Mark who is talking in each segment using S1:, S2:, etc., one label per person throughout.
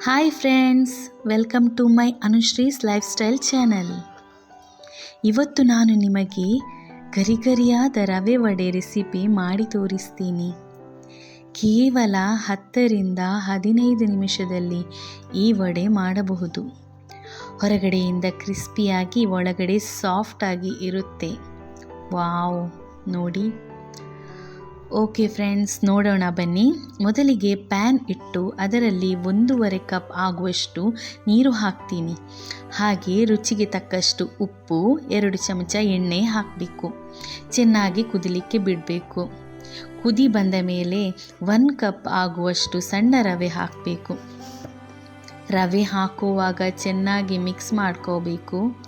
S1: Hi friends welcome to my Anushree's lifestyle channel ಇವತ್ತು ನಾನು ನಿಮಗೆ ಗರಿಗರಿಯಾದ ರವೆ ವಡೆ ರೆಸಿಪಿ ಮಾಡಿ ತೋರಿಸ್ತೀನಿ. ಕೇವಲ ಹತ್ತರಿಂದ ಹದಿನೈದು ನಿಮಿಷದಲ್ಲಿ ಈ ವಡೆ ಮಾಡಬಹುದು. ಹೊರಗಡೆಯಿಂದ ಕ್ರಿಸ್ಪಿಯಾಗಿ ಒಳಗಡೆ ಸಾಫ್ಟಾಗಿ ಇರುತ್ತೆ. ವಾವ್ ನೋಡಿ. ಓಕೆ ಫ್ರೆಂಡ್ಸ್, ನೋಡೋಣ ಬನ್ನಿ. ಮೊದಲಿಗೆ ಪ್ಯಾನ್ ಇಟ್ಟು ಅದರಲ್ಲಿ ಒಂದೂವರೆ ಕಪ್ ಆಗುವಷ್ಟು ನೀರು ಹಾಕ್ತೀನಿ. ಹಾಗೆ ರುಚಿಗೆ ತಕ್ಕಷ್ಟು ಉಪ್ಪು, ಎರಡು ಚಮಚ ಎಣ್ಣೆ ಹಾಕಬೇಕು. ಚೆನ್ನಾಗಿ ಕುದಿಲಿಕ್ಕೆ ಬಿಡಬೇಕು. ಕುದಿ ಬಂದ ಮೇಲೆ ಒನ್ ಕಪ್ ಆಗುವಷ್ಟು ಸಣ್ಣ ರವೆ ಹಾಕಬೇಕು. ರವೆ ಹಾಕುವಾಗ ಚೆನ್ನಾಗಿ ಮಿಕ್ಸ್ ಮಾಡ್ಕೋಬೇಕು.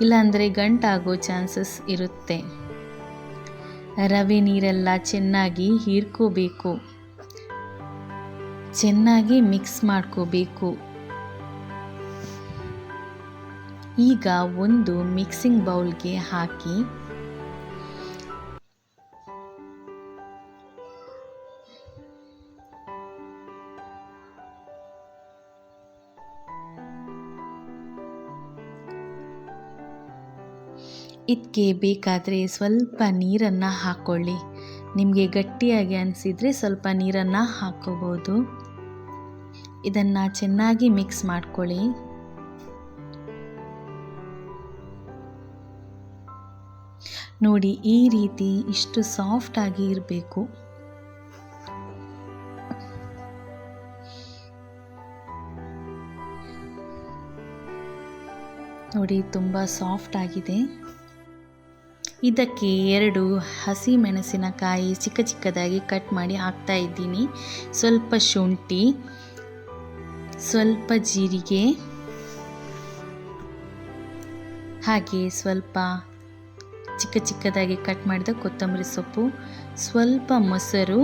S1: ಇಲ್ಲಾಂದರೆ ಗಂಟಾಗೋ ಚಾನ್ಸಸ್ ಇರುತ್ತೆ. ರವೆ ನೀರೆಲ್ಲ ಚೆನ್ನಾಗಿ ಹೀರ್ಕೋಬೇಕು. ಚೆನ್ನಾಗಿ ಮಿಕ್ಸ್ ಮಾಡ್ಕೋಬೇಕು. ಈಗ ಒಂದು ಮಿಕ್ಸಿಂಗ್ ಬೌಲ್ಗೆ ಹಾಕಿ ಇದಕ್ಕೆ ಬೇಕಾದರೆ ಸ್ವಲ್ಪ ನೀರನ್ನು ಹಾಕ್ಕೊಳ್ಳಿ ನಿಮಗೆ ಗಟ್ಟಿಯಾಗಿ ಅನಿಸಿದರೆ ಸ್ವಲ್ಪ ನೀರನ್ನು ಹಾಕ್ಕೋಬೋದು ಇದನ್ನು ಚೆನ್ನಾಗಿ ಮಿಕ್ಸ್ ಮಾಡ್ಕೊಳ್ಳಿ. ನೋಡಿ, ಈ ರೀತಿ ಇಷ್ಟು ಸಾಫ್ಟಾಗಿ ಇರಬೇಕು. ನೋಡಿ, ತುಂಬ ಸಾಫ್ಟ್ ಆಗಿದೆ. ಇದಕ್ಕೆ ಎರಡು ಹಸಿ ಮೆಣಸಿನಕಾಯಿ ಚಿಕ್ಕ ಚಿಕ್ಕದಾಗಿ ಕಟ್ ಮಾಡಿ ಹಾಕ್ತಾ ಇದ್ದೀನಿ. ಸ್ವಲ್ಪ ಶುಂಠಿ, ಸ್ವಲ್ಪ ಜೀರಿಗೆ, ಹಾಗೆ ಸ್ವಲ್ಪ ಚಿಕ್ಕ ಚಿಕ್ಕದಾಗಿ ಕಟ್ ಮಾಡಿದ ಕೊತ್ತಂಬರಿ ಸೊಪ್ಪು, ಸ್ವಲ್ಪ ಮೊಸರು,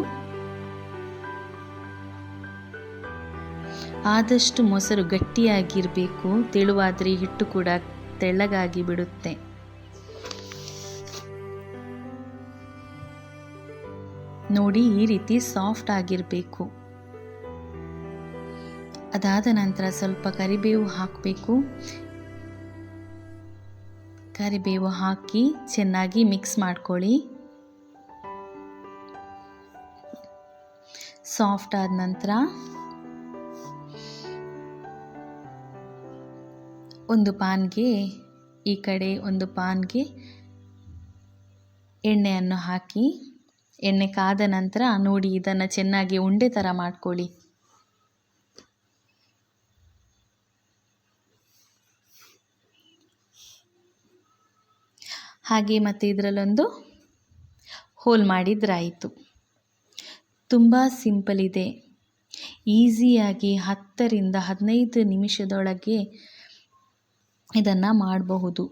S1: ಆದಷ್ಟು ಮೊಸರು ಗಟ್ಟಿಯಾಗಿರಬೇಕು, ತೆಳುವಾದರೆ ಹಿಟ್ಟು ಕೂಡ ತೆಳ್ಳಗಾಗಿ ಬಿಡುತ್ತೆ. ನೋಡಿ ಈ ರೀತಿ ಸಾಫ್ಟ್ ಆಗಿರಬೇಕು. ಅದಾದ ನಂತರ ಸ್ವಲ್ಪ ಕರಿಬೇವು ಹಾಕಬೇಕು. ಕರಿಬೇವು ಹಾಕಿ ಚೆನ್ನಾಗಿ ಮಿಕ್ಸ್ ಮಾಡ್ಕೊಳ್ಳಿ. ಸಾಫ್ಟ್ ಆದ ನಂತರ ಒಂದು ಪಾನ್ಗೆ, ಈ ಕಡೆ ಒಂದು ಪಾನ್ಗೆ ಎಣ್ಣೆಯನ್ನು ಹಾಕಿ ಎಣ್ಣೆ ಕಾದ ನಂತರ ನೋಡಿ ಇದನ್ನು ಚೆನ್ನಾಗಿ ಉಂಡೆ ಥರ ಮಾಡ್ಕೊಳ್ಳಿ. ಹಾಗೆ ಮತ್ತು ಇದರಲ್ಲೊಂದು ಹೋಲ್ ಮಾಡಿದ್ರಾಯಿತು. ತುಂಬ ಸಿಂಪಲ್ ಇದೆ. ಈಸಿಯಾಗಿ ಹತ್ತರಿಂದ ಹದಿನೈದು ನಿಮಿಷದೊಳಗೆ ಇದನ್ನು ಮಾಡಬಹುದು.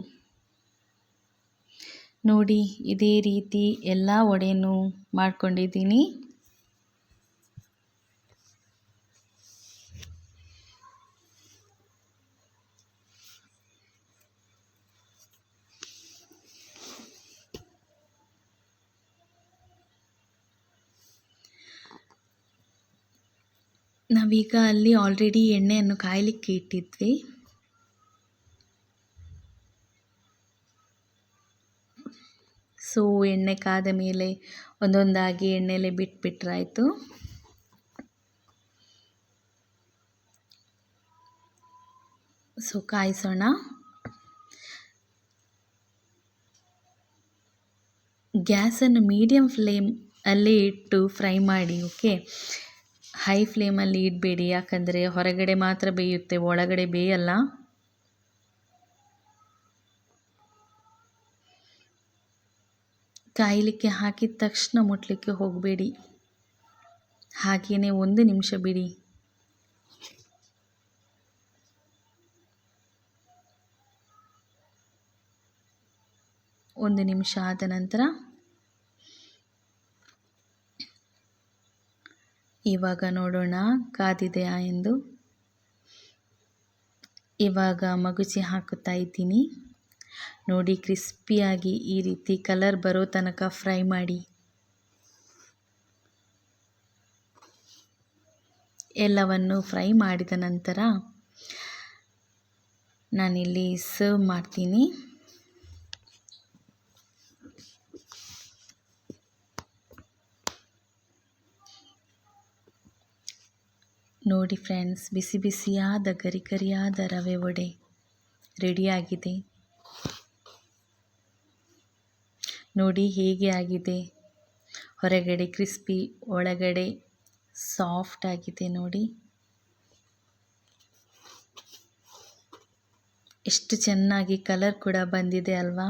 S1: ನೋಡಿ ಇದೇ ರೀತಿ ಎಲ್ಲ ವಡೆಯನ್ನು ಮಾಡ್ಕೊಂಡಿದ್ದೀನಿ. ನಾವೀಗ ಅಲ್ಲಿ ಆಲ್ರೆಡಿ ಎಣ್ಣೆಯನ್ನು ಕಾಯಲಿಕ್ಕೆ ಇಟ್ಟಿದ್ವಿ. ಸೊ, ಎಣ್ಣೆ ಕಾದ ಮೇಲೆ ಒಂದೊಂದಾಗಿ ಎಣ್ಣೆಲೆ ಬಿಟ್ಬಿಟ್ರಾಯಿತು. ಸೊ, ಕಾಯಿಸೋಣ. ಗ್ಯಾಸನ್ನು ಮೀಡಿಯಮ್ ಫ್ಲೇಮ್ ಅಲ್ಲೇ ಇಟ್ಟು ಫ್ರೈ ಮಾಡಿ, ಓಕೆ? ಹೈ ಫ್ಲೇಮಲ್ಲಿ ಇಡಬೇಡಿ, ಯಾಕಂದರೆ ಹೊರಗಡೆ ಮಾತ್ರ ಬೇಯುತ್ತೆ, ಒಳಗಡೆ ಬೇಯಲ್ಲ. ಕಾಯಲಿಕ್ಕೆ ಹಾಕಿದ ತಕ್ಷಣ ಮುಟ್ಟಲಿಕ್ಕೆ ಹೋಗಬೇಡಿ. ಹಾಗೆಯೇ ಒಂದು ನಿಮಿಷ ಬಿಡಿ. ಒಂದು ನಿಮಿಷ ಆದ ನಂತರ ಇವಾಗ ನೋಡೋಣ ಕಾದಿದೆಯಾ ಎಂದು. ಇವಾಗ ಮಗುಚಿ ಹಾಕುತ್ತಾ ಇದ್ದೀನಿ. ನೋಡಿ, ಕ್ರಿಸ್ಪಿಯಾಗಿ ಈ ರೀತಿ ಕಲರ್ ಬರೋ ತನಕ ಫ್ರೈ ಮಾಡಿ. ಎಲ್ಲವನ್ನು ಫ್ರೈ ಮಾಡಿದ ನಂತರ ನಾನಿಲ್ಲಿ ಸರ್ವ್ ಮಾಡ್ತೀನಿ. ನೋಡಿ, ಫ್ರೆಂಡ್ಸ್, ಬಿಸಿ ಬಿಸಿಯಾದ ಗರಿ ಗರಿಯಾದ ರವೆ ವಡೆ ರೆಡಿಯಾಗಿದೆ ನೋಡಿ ಹೇಗೆ ಆಗಿದೆ. ಹೊರಗಡೆ ಕ್ರಿಸ್ಪಿ, ಒಳಗಡೆ ಸಾಫ್ಟ್ ಆಗಿದೆ ನೋಡಿ. ಎಷ್ಟು ಚೆನ್ನಾಗಿ ಕಲರ್ ಕೂಡ ಬಂದಿದೆ ಅಲ್ವಾ.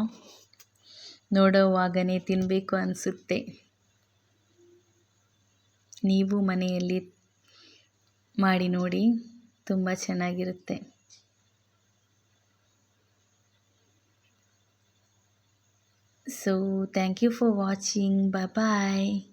S1: ನೋಡೋವಾಗನೇ ತಿನ್ನಬೇಕು ಅನಿಸುತ್ತೆ. ನೀವು ಮನೆಯಲ್ಲಿ ಮಾಡಿ ನೋಡಿ, ತುಂಬ ಚೆನ್ನಾಗಿರುತ್ತೆ. So, thank you for watching. Bye bye.